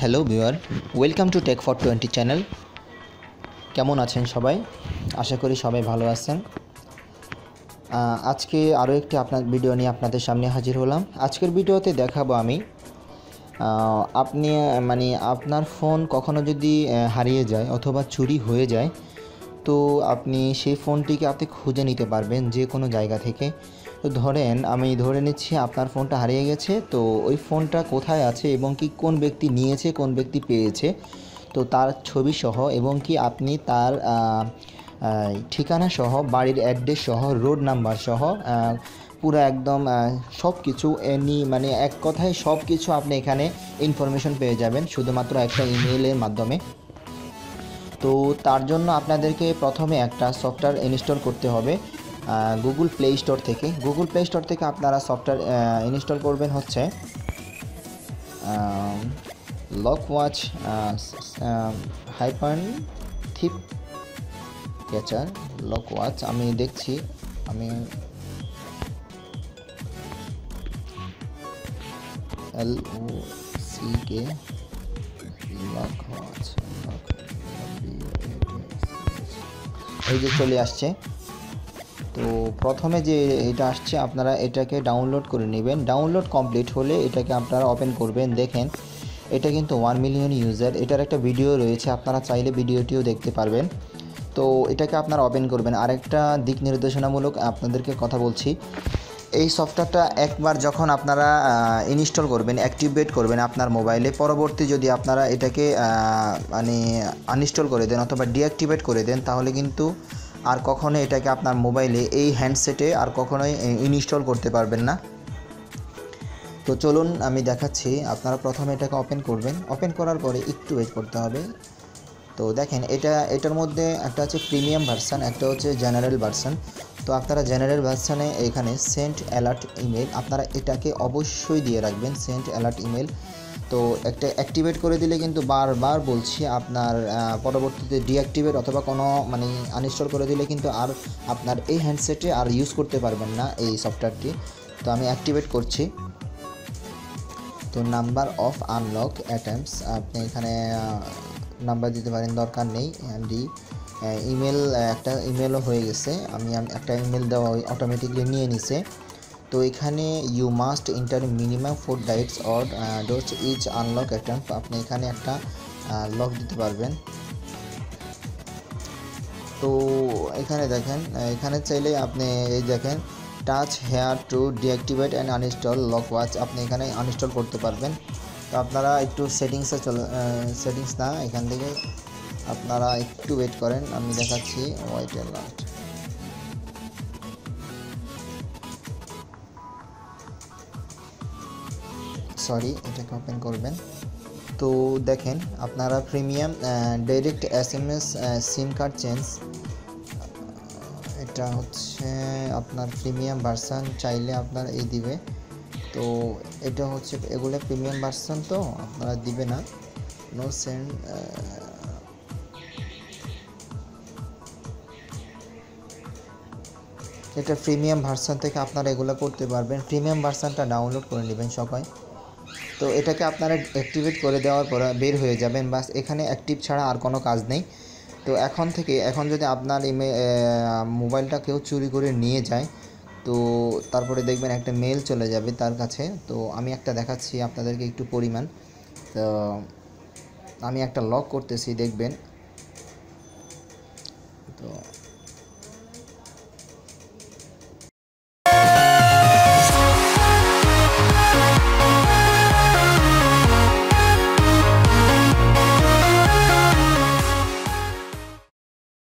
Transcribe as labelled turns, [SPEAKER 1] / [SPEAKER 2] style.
[SPEAKER 1] Hello viewer, welcome to tech for twenty channel. কেমন আছেন সবাই? আশা করি সবাই ভালো আছেন। আজকে আরও একটি আপনার ভিডিও নিয়ে আপনাদের সামনে হাজির হলাম। আজকের ভিডিওতে দেখাবো আমি আপনি মানে আপনার ফোন কখনো যদি হারিয়ে যায় অথবা চুরি হয়ে যায় তো আপনি সেই ফোনটিকে আপনি খুঁজে নিতে পারবেন যে কোনো জায়গা থেকে। তো ধরেন আমি ধরে নিচ্ছি আপনার ফোনটা হারিয়ে গেছে, তো ওই ফোনটা কোথায় আছে এবং কি কোন ব্যক্তি নিয়েছে, কোন ব্যক্তি পেয়েছে? তো তার ছবি সহ এবং কি আপনি তার ঠিকানা সহ, বাড়ির অ্যাড্রেস সহ, রোড নাম্বার সহ পুরো একদম সব কিছু এনি মানে এক কথায় সব কিছু আপনি এখানে ইনফরমেশন পেয়ে যাবেন। শুধুমাত্র একটা ইমেইলের মাধ্যমে। তো তার জন্য আপনাদেরকে প্রথমে একটা সফটওয়্যার ইনস্টল করতে হবে গুগল প্লে স্টোর থেকে। গুগল প্লে স্টোর থেকে আপনারা সফটওয়্যার ইনস্টল করবেন হচ্ছে lock watch hyphen thief catcher lock watch আমি দেখছি, আমি L O C K lock watch এই যে চলে আসছে। তো প্রথমে যে এটা আসছে, আপনারা এটাকে ডাউনলোড করে নেবেন। ডাউনলোড কমপ্লিট হলে এটাকে আপনারা ওপেন করবেন। দেখেন, এটা কিন্তু ওয়ান মিলিয়ন ইউজার এটার একটা ভিডিও রয়েছে, আপনারা চাইলে ভিডিওটিও দেখতে পারবেন। তো এটাকে আপনারা ওপেন করবেন। আরেকটা দিক নির্দেশনামূলক আপনাদেরকে কথা বলছি। এই সফটওয়্যারটা একবার যখন আপনারা ইনস্টল করবেন অ্যাক্টিভেট করবেন আপনার মোবাইলে পরবর্তী যদি আপনারা এটাকে মানে আনইনস্টল করে দেন অথবা ডিঅ্যাক্টিভেট করে দেন, তাহলে কিন্তু আর কখনো এটাকে আপনার মোবাইলে এই হ্যান্ডসেটে আর কখনোই ইনস্টল করতে পারবেন না। তো চলুন আমি দেখাচ্ছি, আপনারা প্রথমে এটাকে ওপেন করবেন। ওপেন করার পরে একটু ওয়েট করতে হবে। তো দেখেন, এটা, এটার মধ্যে একটা হচ্ছে প্রিমিয়াম ভার্সান একটা হচ্ছে জেনারেল ভার্সান তো আপনারা জেনারেল ভার্সানে এখানে সেন্ট অ্যালার্ট ইমেল আপনারা এটাকে অবশ্যই দিয়ে রাখবেন সেন্ট অ্যালার্ট ইমেল তো একটা অ্যাক্টিভেট করে দিলে কিন্তু বারবার বলছি আপনার পরবর্তীতে ডিঅ্যাক্টিভেট অথবা কোনো মানে আনইনস্টল করে দিলে কিন্তু আর আপনার এই হ্যান্ডসেটে আর ইউজ করতে পারবেন না এই সফটওয়্যারটি তো আমি অ্যাক্টিভেট করছি। তো নাম্বার অফ আনলক অ্যাটেম্পস আপনি এখানে নাম্বার দিতে পারেন, দরকার নেই এমডি ইমেল একটা ইমেলও হয়ে গেছে, আমি একটা ইমেল দেওয়া অটোমেটিকলি নিয়ে নিছে। তো এখানে you must enter minimum four digits or dose is unlock attempt আপনি এখানে একটা লক দিতে পারবেন। তো এখানে দেখেন এখানে চাইলে আপনি এই দেখেন touch here to deactivate and uninstall lock watch আপনি এখানে আনইনস্টল করতে পারবেন। তো আপনারা একটু সেটিংসে চলে সেটিংস না, এখান থেকে আপনারা একটু ওয়েট করেন, আমি দেখাচ্ছি ওয়াইট অ্যালার্ট সরি এটাকে ওপেন করবেন। তো দেখেন, আপনারা premium direct S M S SIM card change এটা হচ্ছে আপনার প্রিমিয়াম ভার্সান চাইলে আপনার এই দিবে। তো এটা হচ্ছে এগুলো প্রিমিয়াম ভার্সন তো, আপনারা দিবে না। নো সেন্ড এটা প্রিমিয়াম ভার্সন থেকে আপনারা এগুলো করতে পারবেন। প্রিমিয়াম ভার্সানটা ডাউনলোড করে নেবেন সবাই। তো এটাকে আপনারা অ্যাক্টিভেট করে দেওয়ার পর বের হয়ে যাবেন। বাস, এখানে অ্যাক্টিভ ছাড়া আর কোনো কাজ নেই। তো এখন থেকে, এখন যদি আপনার ইমে মোবাইলটা কেউ চুরি করে নিয়ে যায় তো তারপরে দেখবেন একটা মেল চলে যাবে তার কাছে। তো আমি একটা দেখাচ্ছি আপনাদেরকে একটু পরিমাণ। তো আমি একটা লক করতেছি, দেখবেন।